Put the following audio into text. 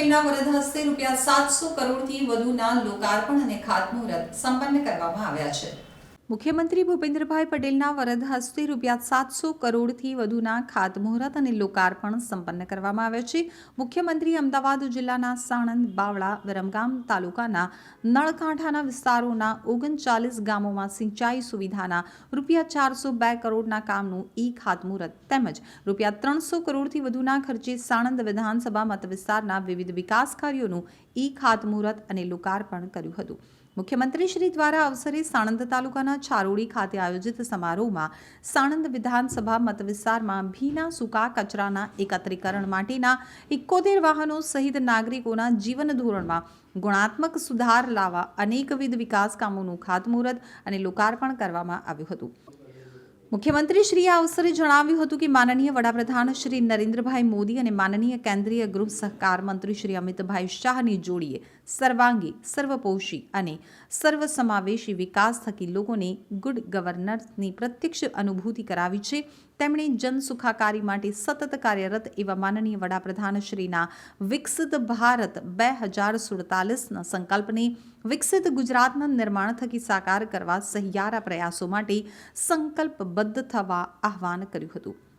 પટેલના વરદ હસ્તે રૂપિયા સાતસો કરોડથી વધુના લોકાર્પણ અને ખાતમુહૂર્ત સંપન્ન કરવામાં આવ્યા છે. મુખ્યમંત્રી ભૂપેન્દ્રભાઈ પટેલના વરદ હસ્તે રૂપિયા સાતસો કરોડથી વધુના ખાતમુહૂર્ત અને લોકાર્પણ સંપન્ન કરવામાં આવ્યા છે. મુખ્યમંત્રી અમદાવાદ જિલ્લાના સાણંદ, બાવળા, વિરમગામ તાલુકાના નળકાંઠાના વિસ્તારોના ઓગણચાલીસ ગામોમાં સિંચાઈ સુવિધાના રૂપિયા ચારસો બે કરોડના કામનું ઈ ખાતમુહૂર્ત તેમજ રૂપિયા ત્રણસો કરોડથી વધુના ખર્ચે સાણંદ વિધાનસભા મત વિસ્તારના વિવિધ વિકાસ કાર્યોનું ઈ ખાતમુહૂર્ત અને લોકાર્પણ કર્યું હતું. મુખ્યમંત્રી શ્રી દ્વારા અવસરે સાણંદ તાલુકાના છારોડી ખાતે આયોજિત સમારોહમાં સાણંદ વિધાનસભા મત વિસ્તારમાં ભીના સૂકા કચરાના એકત્રીકરણ માટેના એકોતેર વાહનો સહિત નાગરિકોના જીવન ધોરણમાં ગુણાત્મક સુધાર લાવવા અનેકવિધ વિકાસ કામોનું ખાતમુહૂર્ત અને લોકાર્પણ કરવામાં આવ્યું હતું. મુખ્યમંત્રી શ્રી આ અવસરે જણાવ્યું હતું કે માનનીય વડાપ્રધાન શ્રી નરેન્દ્રભાઈ મોદી અને માનનીય કેન્દ્રીય ગૃહ સહકાર મંત્રી શ્રી અમિતભાઈ શાહની જોડીએ સર્વાંગી, સર્વપોષી અને સર્વસમાવેશી વિકાસ થકી લોકોને ગુડ ગવર્નન્સની પ્રત્યક્ષ અનુભૂતિ કરાવી છે. તેમણે જન સુખાકારી માટે સતત કાર્યરત એવા માનનીય વડાપ્રધાન શ્રીના વિકસિત ભારત બે હજાર સુડતાલીસના સંકલ્પને વિકસિત ગુજરાતના નિર્માણ થકી સાકાર કરવા સહિયારા પ્રયાસો માટે સંકલ્પબદ્ધ થવા આહવાન કર્યું હતું.